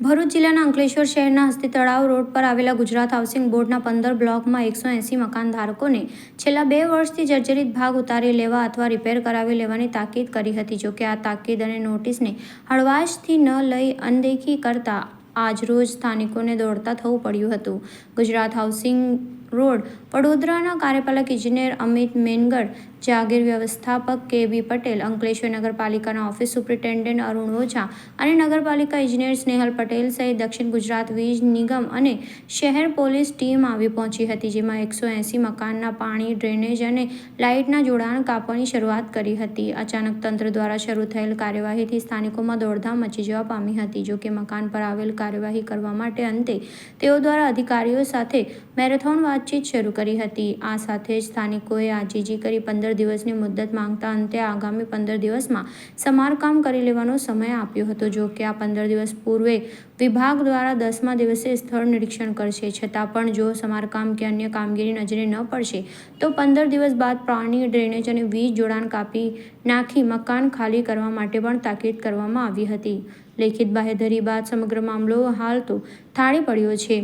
ભરૂચ જિલ્લાના અંકલેશ્વર શહેરના હસ્તી તળાવ રોડ પર આવેલા ગુજરાત હાઉસિંગ બોર્ડના પંદર બ્લોકમાં એકસો એંસી મકાન ધારકોને છેલ્લા બે વર્ષથી જર્જરિત ભાગ ઉતારી લેવા અથવા રિપેર કરાવી લેવાની તાકીદ કરી હતી. જોકે આ તાકીદ અને નોટિસને હળવાશથી ન લઈ અનદેખી કરતા આજરોજ સ્થાનિકોને દોડતા થવું પડ્યું હતું. ગુજરાત હાઉસિંગ રોડ વડોદરાના કાર્યપાલક ઇજનેર અમિત મેનગડ જાગીર વ્યવસ્થાપક કે બી પટેલ, અંકલેશ્વર નગરપાલિકાના ઓફિસ સુપ્રિન્ટેન્ડન્ટ અરુણ ઓઝા અને નગરપાલિકા ઇજનેર સ્નેહલ પટેલ સહિત દક્ષિણ ગુજરાત વીજ નિગમ અને શહેર પોલીસ ટીમ આવી પહોંચી હતી, જેમાં એકસો એંસી મકાનના પાણી, ડ્રેનેજ અને લાઇટના જોડાણ કાપવાની શરૂઆત કરી હતી. અચાનક તંત્ર દ્વારા શરૂ થયેલ કાર્યવાહીથી સ્થાનિકોમાં દોડધામ મચી જવા પામી હતી. જોકે મકાન પર આવેલ કાર્યવાહી કરવા માટે અંતે તેઓ દ્વારા અધિકારીઓ સાથે મેરેથોન વાતચીત શરૂ કરી હતી. આ સાથે જ સ્થાનિકોએ આજીજી કરી પંદર દિવસની મુદ્દત માંગતા અંતે આગામી પંદર દિવસમાં સમારકામ કરી લેવાનો સમય આપ્યો હતો. જો કે આ પંદર દિવસ પૂર્વે વિભાગ દ્વારા દસમા દિવસે સ્થળ નિરીક્ષણ કરશે. છતાં પણ જો સમારકામ કે અન્ય કામગીરી નજરે ન પડશે, તો પંદર દિવસ બાદ પાણી, ડ્રેનેજ અને વીજ જોડાણ કાપી નાખી મકાન ખાલી કરવા માટે પણ તાકીદ કરવામાં આવી હતી. લેખિત બાહેધરી બાદ સમગ્ર મામલો હાલ તો થાળી પડ્યો છે.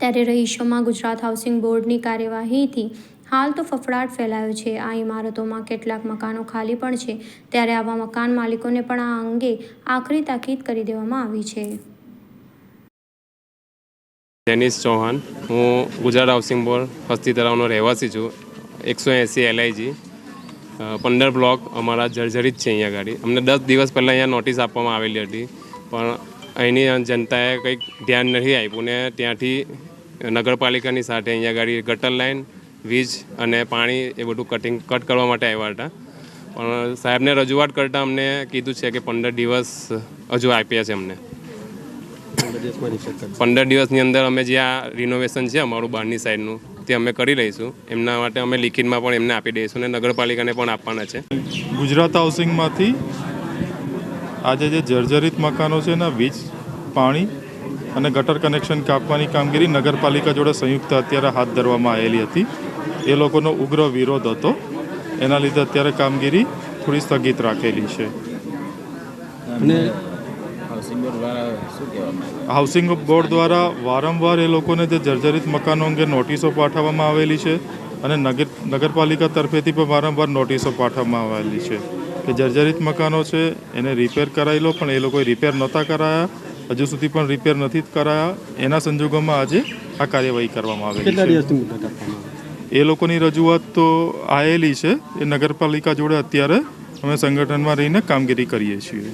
ત્યારે રહીશોમાં ગુજરાત હાઉસિંગ બોર્ડની કાર્યવાહીથી હાલ તો ફફડાટ ફેલાયો છે. આ ઇમારતોમાં કેટલાક મકાનો ખાલી પણ છે. ત્યારે આવા મકાન માલિકોને પણ આ અંગે આખરી તાકીદ કરી દેવામાં આવી છે. ડેનિસ ચૌહાણ, હું ગુજરાત હાઉસિંગ બોર્ડ હસ્તી તળાવનો રહેવાસી છું. એકસો એંસી એલઆઈજી પંદર બ્લોક અમારા જર્જરિત છે અહીંયા ગાડી. અમને દસ દિવસ પહેલાં અહીંયા નોટિસ આપવામાં આવેલી હતી. પણ અહીંની જનતાએ કંઈક ધ્યાન નથી આપ્યું ને ત્યાંથી નગરપાલિકાની સાથે અહીંયા ગાડી ગટર લાઇન વીજ અને પાણી એ બધું કટિંગ કટ કરવા માટે આવ્યા હતા. પણ સાહેબને રજૂઆત કરતાં અમને કીધું છે કે પંદર દિવસ હજુ આપ્યા છે અમને. પંદર દિવસની અંદર અમે જે આ રિનોવેશન છે અમારું બહારની સાઈડનું તે અમે કરી લઈશું. એમના માટે અમે લિખિતમાં પણ એમને આપી દઈશું અને નગરપાલિકાને પણ આપવાના છે. ગુજરાત હાઉસિંગમાંથી આજે જે જર્જરિત મકાનો છે એના વીજ પાણી અને ગટર કનેક્શન કાપવાની કામગીરી નગરપાલિકા જોડે સંયુક્ત અત્યારે હાથ ધરવામાં આવેલી હતી. એ લોકોનો ઉગ્ર વિરોધ હતો. એના લીધે અત્યારે કામગીરી થોડી સ્થગિત રાખેલી છે. અને હાઉસિંગ બોર્ડ દ્વારા વારંવાર એ લોકોને જે જર્જરિત મકાનો અંગે નોટિસો પાઠવવામાં આવેલી છે અને નગર નગરપાલિકા તરફેથી પણ વારંવાર નોટિસો પાઠવવામાં આવેલી છે કે જર્જરિત મકાનો છે એને રિપેર કરાવી લો પણ એ લોકોએ રિપેર નહોતા કરાયા હજુ સુધી પણ રિપેર નથી કરાયા. એના સંજોગોમાં આજે આ કાર્યવાહી કરવામાં આવેલી છે. એ લોકોની રજૂઆત તો આવેલી છે. એ નગરપાલિકા જોડે અત્યારે અમે સંગઠનમાં રહીને કામગીરી કરીએ છીએ.